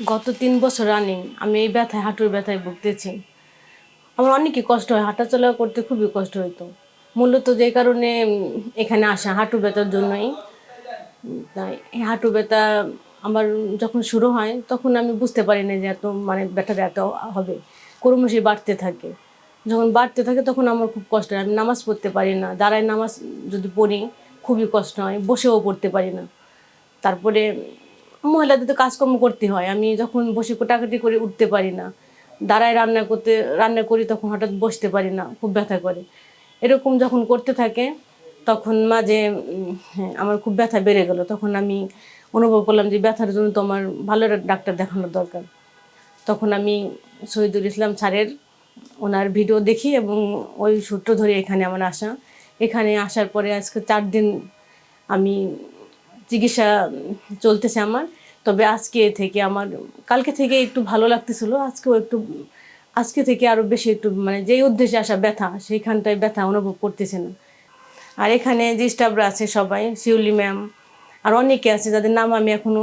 গত তিন বছর রানিং আমি এই ব্যথায়, হাঁটুর ব্যথায় ভুগতেছি। আমার অনেকই কষ্ট হয় হাঁটাচলা করতে খুবই কষ্ট হতো মূলত যে কারণে এখানে আসা, হাঁটু ব্যথার জন্যই। তাই এই হাঁটু ব্যথা আমার যখন শুরু হয়, তখন আমি বুঝতে পারি না যে এত মানে ব্যথাটা এত হবে। ক্রমশই বাড়তে থাকে। যখন বাড়তে থাকে, তখন আমার খুব কষ্ট হয়। আমি নামাজ পড়তে পারি না। দাঁড়ায় নামাজ যদি পড়ি, খুবই কষ্ট হয়। বসেও পড়তে পারি না। তারপরে মহিলাদের তো কাজকর্ম করতে হয়। আমি যখন বসে কোটাকাটি করে উঠতে পারি না দাঁড়ায় রান্না করতে রান্না করি তখন হঠাৎ বসতে পারি না খুব ব্যথা করে। এরকম যখন করতে থাকে তখন মাঝে হ্যাঁ, আমার খুব ব্যথা বেড়ে গেল। তখন আমি অনুভব করলাম যে ব্যথার জন্য তো আমার ভালো ডাক্তার দেখানোর দরকার। তখন আমি শহীদুল ইসলাম স্যারের ওনার ভিডিও দেখি এবং ওই সূত্র ধরে এখানে আমার আসা। এখানে আসার পরে আজকে চার দিন আমি চিকিৎসা চলতেছে আমার। তবে আজকে থেকে আমার, কালকে থেকে একটু ভালো লাগতেছিল, আজকেও একটু, আজকে থেকে আরও বেশি একটু মানে যেই উদ্দেশ্যে আসা ব্যথা, সেইখানটায় ব্যথা অনুভব করতেছে না। আর এখানে যে স্টাফরা আছে সবাই, শিউলি ম্যাম আর অনেকে আছে যাদের নাম আমি এখনও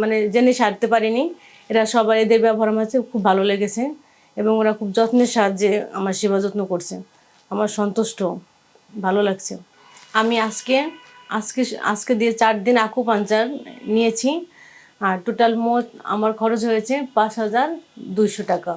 মানে জেনে সারতে পারিনি। এরা সবাই এদের ব্যবহার আমার খুব ভালো লেগেছে এবং ওরা খুব যত্নের সাহায্যে আমার সেবা যত্ন করছে। আমার সন্তুষ্ট, ভালো লাগছে। আমি আজকে আজকে আজকে দিয়ে চার দিন আকু পাঞ্চার নিয়েছি। আর টোটাল মোট আমার খরচ হয়েছে পাঁচ হাজার দুইশো টাকা।